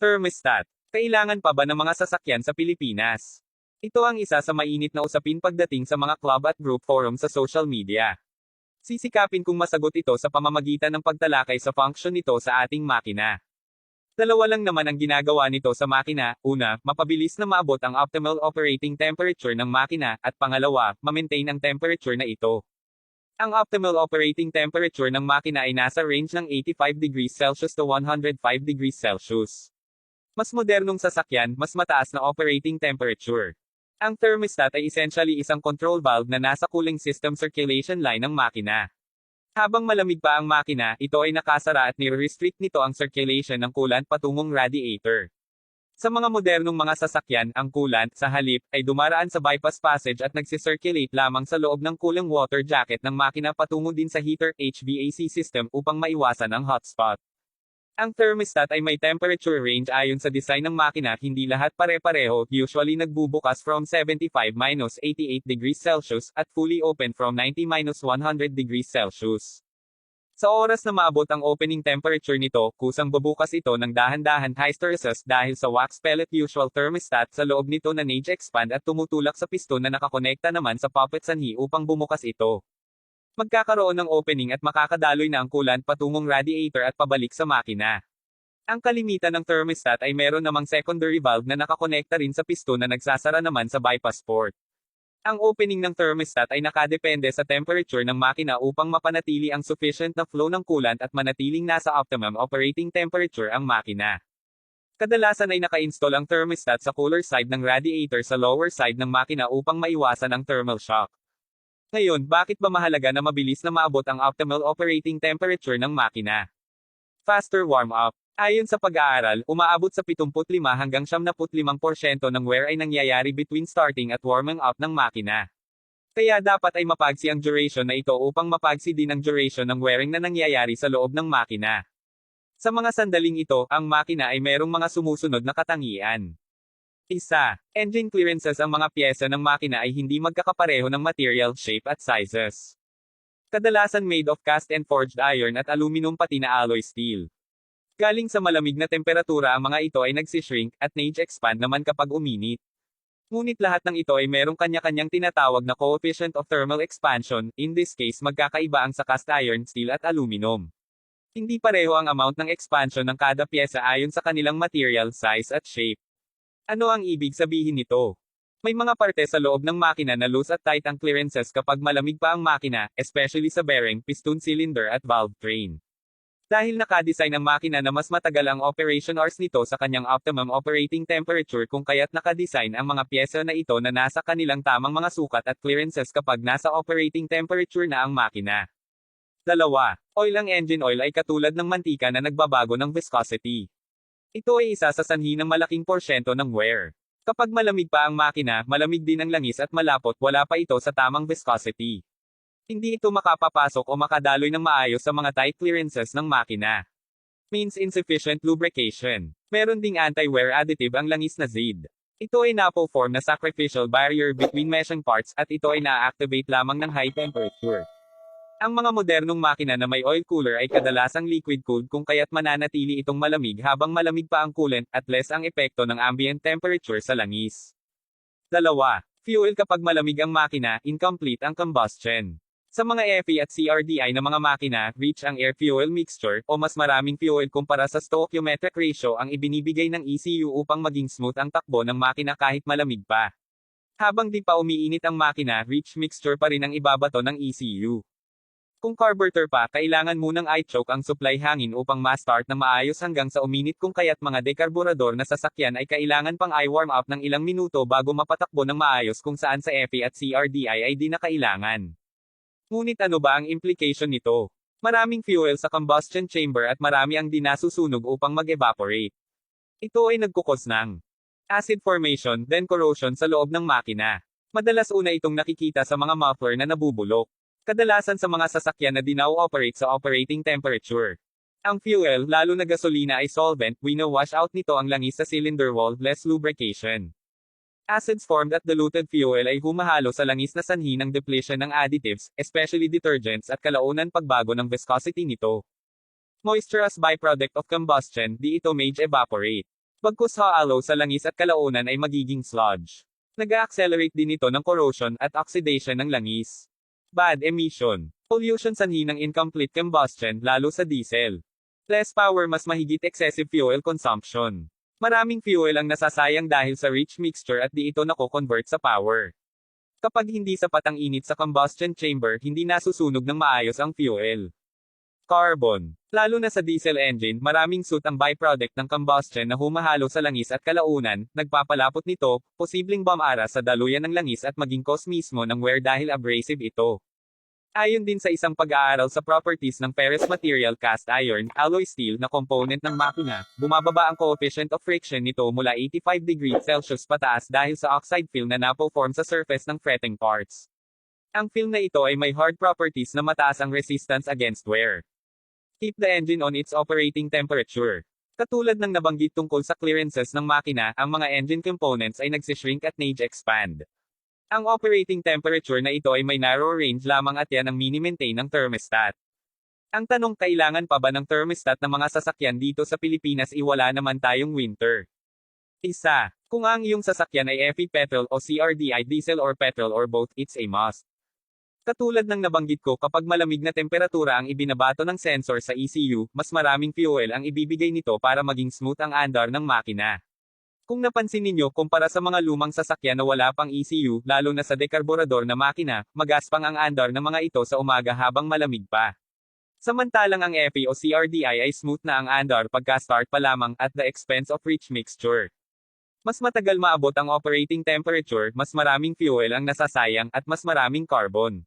Thermostat. Kailangan pa ba ng mga sasakyan sa Pilipinas? Ito ang isa sa mainit na usapin pagdating sa mga club at group forum sa social media. Sisikapin kung masagot ito sa pamamagitan ng pagtalakay sa function nito sa ating makina. Dalawa lang naman ang ginagawa nito sa makina, una, mapabilis na maabot ang optimal operating temperature ng makina, at pangalawa, ma-maintain ang temperature na ito. Ang optimal operating temperature ng makina ay nasa range ng 85 degrees Celsius to 105 degrees Celsius. Mas modernong sasakyan, mas mataas na operating temperature. Ang thermostat ay essentially isang control valve na nasa cooling system circulation line ng makina. Habang malamig pa ang makina, ito ay nakasara at nire-restrict nito ang circulation ng coolant patungong radiator. Sa mga modernong mga sasakyan, ang coolant, sa halip, ay dumaraan sa bypass passage at nagsisirculate lamang sa loob ng cooling water jacket ng makina patungo din sa heater HVAC system upang maiwasan ang hotspot. Ang thermostat ay may temperature range ayon sa design ng makina, hindi lahat pare-pareho, usually nagbubukas from 75-88 degrees Celsius, at fully open from 90-100 degrees Celsius. Sa oras na maabot ang opening temperature nito, kusang bubukas ito ng dahan-dahan hysteresis dahil sa wax pellet usual thermostat sa loob nito na nage expand at tumutulak sa piston na nakakonekta naman sa poppet sanhi upang bumukas ito. Magkakaroon ng opening at makakadaloy na ang coolant patungong radiator at pabalik sa makina. Ang kalimitan ng thermostat ay meron namang secondary valve na nakakonekta rin sa piston na nagsasara naman sa bypass port. Ang opening ng thermostat ay nakadepende sa temperature ng makina upang mapanatili ang sufficient na flow ng coolant at manatiling nasa optimum operating temperature ang makina. Kadalasan ay naka-install ang thermostat sa cooler side ng radiator sa lower side ng makina upang maiwasan ang thermal shock. Ngayon, bakit ba mahalaga na mabilis na maabot ang optimal operating temperature ng makina? Faster warm-up. Ayon sa pag-aaral, umaabot sa 75 hanggang 75% ng wear ay nangyayari between starting at warming up ng makina. Kaya dapat ay mapagsi ang duration na ito upang mapagsi din ang duration ng wearing na nangyayari sa loob ng makina. Sa mga sandaling ito, ang makina ay merong mga sumusunod na katangian. Isa, engine clearances ang mga pyesa ng makina ay hindi magkakapareho ng material, shape at sizes. Kadalasan made of cast and forged iron at aluminum pati na alloy steel. Galing sa malamig na temperatura ang mga ito ay nagsishrink, at nage-expand naman kapag uminit. Ngunit lahat ng ito ay merong kanya-kanyang tinatawag na coefficient of thermal expansion, in this case magkakaiba ang sa cast iron, steel at aluminum. Hindi pareho ang amount ng expansion ng kada pyesa ayon sa kanilang material, size at shape. Ano ang ibig sabihin nito? May mga parte sa loob ng makina na loose at tight ang clearances kapag malamig pa ang makina, especially sa bearing, piston cylinder at valve train. Dahil nakadesign ang makina na mas matagal ang operation hours nito sa kanyang optimum operating temperature kung kaya't nakadesign ang mga pyesa na ito na nasa kanilang tamang mga sukat at clearances kapag nasa operating temperature na ang makina. Dalawa, oil ang engine oil ay katulad ng mantika na nagbabago ng viscosity. Ito ay isa sa sanhi ng malaking porsyento ng wear. Kapag malamig pa ang makina, malamig din ang langis at malapot wala pa ito sa tamang viscosity. Hindi ito makapapasok o makadaloy ng maayos sa mga tight clearances ng makina. Means insufficient lubrication. Meron ding anti-wear additive ang langis na ZID. Ito ay napo-form na sacrificial barrier between meshing parts at ito ay na-activate lamang ng high temperature. Ang mga modernong makina na may oil cooler ay kadalasang liquid-cooled kung kaya't mananatili itong malamig habang malamig pa ang coolant at less ang epekto ng ambient temperature sa langis. Dalawa, fuel kapag malamig ang makina, incomplete ang combustion. Sa mga FE at CRDI na mga makina, rich ang air-fuel mixture, o mas maraming fuel kumpara sa stoichiometric ratio ang ibinibigay ng ECU upang maging smooth ang takbo ng makina kahit malamig pa. Habang di pa umiinit ang makina, rich mixture pa rin ang ibabato ng ECU. Kung carburetor pa, kailangan munang i-choke ang supply hangin upang ma-start na maayos hanggang sa uminit kung kaya't mga dekarburador na sasakyan ay kailangan pang i-warm up ng ilang minuto bago mapatakbo ng maayos kung saan sa FE at CRDI ay di na kailangan. Ngunit ano ba ang implication nito? Maraming fuel sa combustion chamber at marami ang dinasusunog upang mag-evaporate. Ito ay nagkukos ng acid formation, then corrosion sa loob ng makina. Madalas una itong nakikita sa mga muffler na nabubulok. Kadalasan sa mga sasakyan na dinaw-operate sa operating temperature. Ang fuel, lalo na gasolina ay solvent, wino-wash out nito ang langis sa cylinder wall, less lubrication. Acids formed at diluted fuel ay humahalo sa langis na sanhi ng depletion ng additives, especially detergents at kalaunan pagbago ng viscosity nito. Moisture as byproduct of combustion, di ito mage evaporate. Bagkus hollow sa langis at kalaunan ay magiging sludge. Nag-accelerate din ito ng corrosion at oxidation ng langis. Bad emission. Pollution sanhi ng incomplete combustion lalo sa diesel. Less power mas mahigit excessive fuel consumption. Maraming fuel ang nasasayang dahil sa rich mixture at di ito nako-convert sa power. Kapag hindi sapat ang init sa combustion chamber, hindi nasusunog ng maayos ang fuel. Carbon. Lalo na sa diesel engine, maraming soot ang byproduct ng combustion na humahalo sa langis at kalaunan, nagpapalapot nito, posibleng bumara sa daluyan ng langis at maging cause mismo ng wear dahil abrasive ito. Ayon din sa isang pag-aaral sa properties ng ferrous material cast iron, alloy steel na component ng makina, bumababa ang coefficient of friction nito mula 85 degrees Celsius pataas dahil sa oxide film na napo-form sa surface ng fretting parts. Ang film na ito ay may hard properties na mataas ang resistance against wear. Keep the engine on its operating temperature. Katulad ng nabanggit tungkol sa clearances ng makina, ang mga engine components ay nagsishrink at nage-expand. Ang operating temperature na ito ay may narrow range lamang at yan ang mini-maintain ng thermostat. Ang tanong kailangan pa ba ng thermostat ng mga sasakyan dito sa Pilipinas iwala naman tayong winter? Isa. Kung ang iyong sasakyan ay FE petrol o CRDI diesel or petrol or both, it's a must. Katulad ng nabanggit ko kapag malamig na temperatura ang ibinabato ng sensor sa ECU, mas maraming fuel ang ibibigay nito para maging smooth ang andar ng makina. Kung napansin ninyo kumpara sa mga lumang sasakyan na wala pang ECU, lalo na sa dekarburador na makina, magaspang ang andar ng mga ito sa umaga habang malamig pa. Samantalang ang FE o CRDI ay smooth na ang andar pagka-start pa lamang at the expense of rich mixture. Mas matagal maabot ang operating temperature, mas maraming fuel ang nasasayang at mas maraming carbon.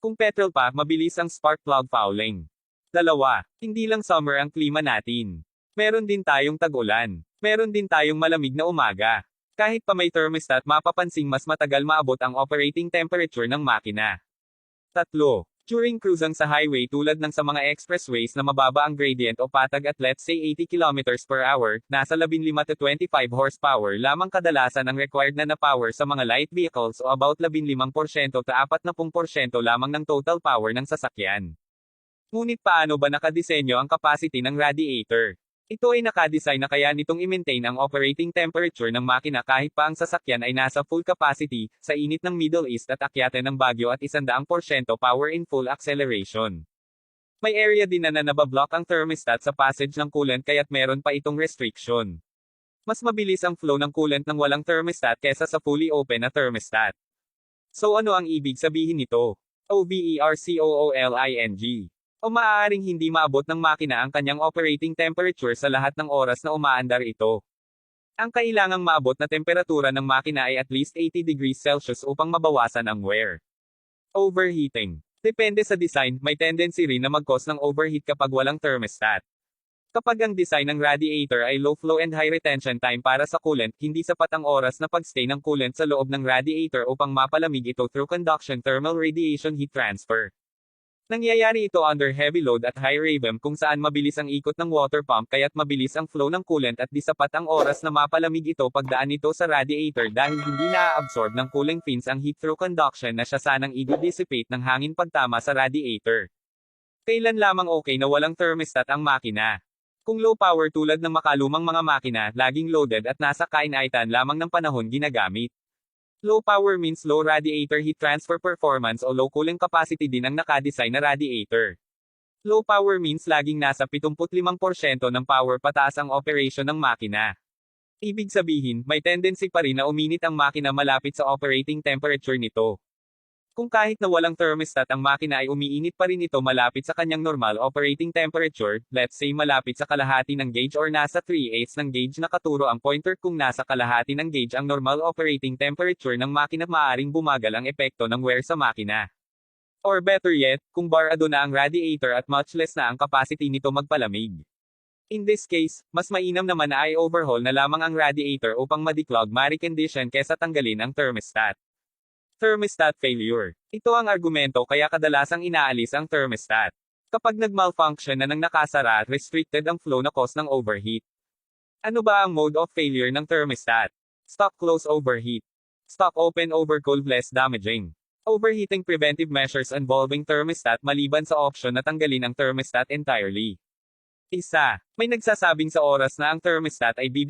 Kung petrol pa, mabilis ang spark plug fouling. Dalawa, hindi lang summer ang klima natin. Meron din tayong tag-ulan. Meron din tayong malamig na umaga. Kahit pa may thermostat mapapansing mas matagal maabot ang operating temperature ng makina. Tatlo, During cruising sa highway tulad ng sa mga expressways na mababa ang gradient o patag at let's say 80 km per hour, nasa 15 to 25 horsepower lamang kadalasan ang required na na power sa mga light vehicles o about 15% to 40% lamang ng total power ng sasakyan. Ngunit paano ba nakadisenyo ang capacity ng radiator? Ito ay nakadesign na kaya nitong i-maintain ang operating temperature ng makina kahit pa ang sasakyan ay nasa full capacity, sa init ng Middle East at akyatan ng Baguio at 100% power in full acceleration. May area din na na nabablock ang thermostat sa passage ng coolant kaya't meron pa itong restriction. Mas mabilis ang flow ng coolant ng walang thermostat kesa sa fully open na thermostat. So ano ang ibig sabihin nito? OVERCOOLING o maaaring hindi maabot ng makina ang kanyang operating temperature sa lahat ng oras na umaandar ito. Ang kailangang maabot na temperatura ng makina ay at least 80 degrees Celsius upang mabawasan ang wear. Overheating. Depende sa design, may tendency rin na mag-cause ng overheat kapag walang thermostat. Kapag ang design ng radiator ay low flow and high retention time para sa coolant, hindi sapat ang oras na pagstay ng coolant sa loob ng radiator upang mapalamig ito through conduction thermal radiation heat transfer. Nangyayari ito under heavy load at high revem kung saan mabilis ang ikot ng water pump kaya't mabilis ang flow ng coolant at di sapat ang oras na mapalamig ito pagdaan nito sa radiator dahil hindi na-absorb ng cooling fins ang heat through conduction na siya sanang i-dissipate ng hangin pagtama sa radiator. Kailan lamang okay na walang thermostat ang makina? Kung low power tulad ng makalumang mga makina, laging loaded at nasa kainaitan lamang ng panahon ginagamit. Low power means low radiator heat transfer performance o low cooling capacity din ang nakadesign na radiator. Low power means laging nasa 75% ng power pataas ang operation ng makina. Ibig sabihin, may tendency pa rin na uminit ang makina malapit sa operating temperature nito. Kung kahit na walang thermostat ang makina ay umiinit pa rin ito malapit sa kanyang normal operating temperature, let's say malapit sa kalahati ng gauge or nasa 3/8 ng gauge na katuro ang pointer kung nasa kalahati ng gauge ang normal operating temperature ng makina maaring bumagal ang epekto ng wear sa makina. Or better yet, kung barado na ang radiator at much less na ang capacity nito magpalamig. In this case, mas mainam naman na ay overhaul na lamang ang radiator upang ma-declog ma-recondition kesa tanggalin ang thermostat. Thermostat failure. Ito ang argumento kaya kadalasang inaalis ang thermostat. Kapag nag-malfunction na ng nakasara restricted ang flow na cause ng overheat. Ano ba ang mode of failure ng thermostat? Stop close overheat. Stop open overcold less damaging. Overheating preventive measures involving thermostat maliban sa option na tanggalin ang thermostat entirely. Isa, may nagsasabing sa oras na ang thermostat ay bibig